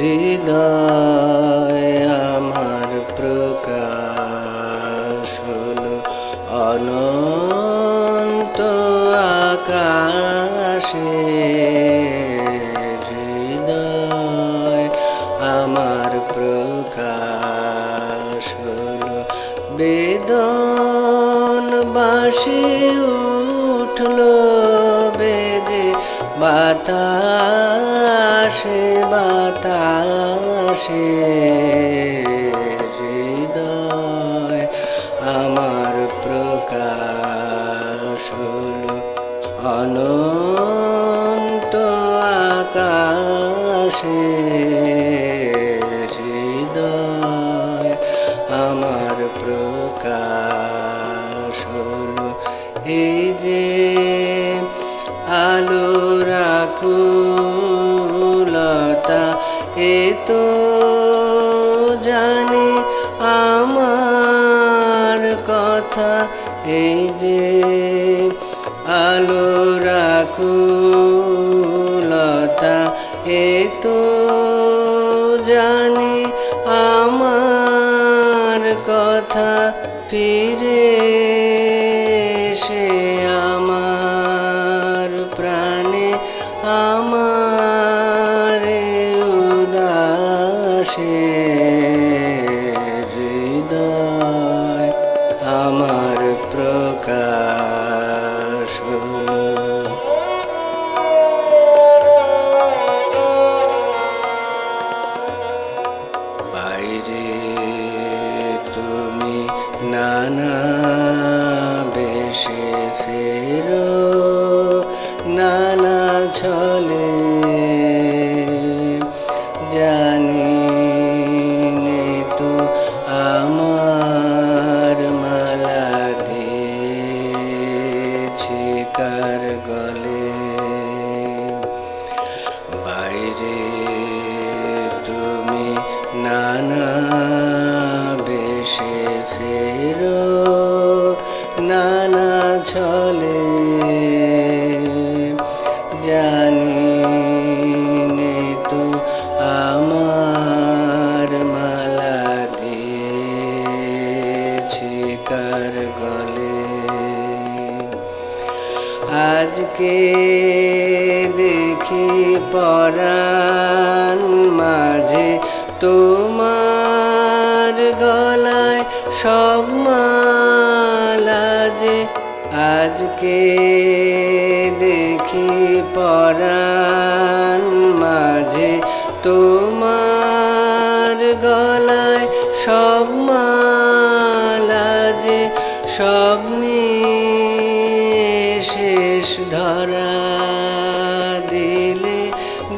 হৃদয় আমার প্রকাশ হলো। অনন্ত আকাশে হৃদয় আমার প্রকাশ হলো। বেদন বাসে উঠল বেদে বাতা বাতাসে হৃদয় আমার প্রকাশ অনন্ত আকাশে হৃদয় আমার প্রকাশ এই যে আলো এ তো জানি আমার কথা। এই যে আলো রাখুলতা এ তো জানি আমার কথা। ফিরে সে উদাসে হৃদয় আমার প্রকাশ। বাইরে তুমি নানা বেশে ফেরো নানা ছলে জানি কার গলে বাইরে তুমি নানা বেশে ফেরো নানা ছলে আজকে দেখি পরাণ মাঝে তোমার গলায় সব মালা যে আজকে দেখি পরাণ মাঝে তোমার গলায় সব মালা যে সব নিয়ে শেষ ধরা দিলে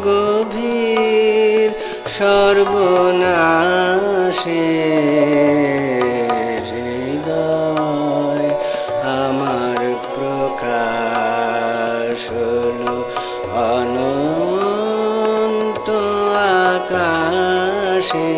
গভীর সর্বনাশে হৃদয় অনন্ত আকাশে।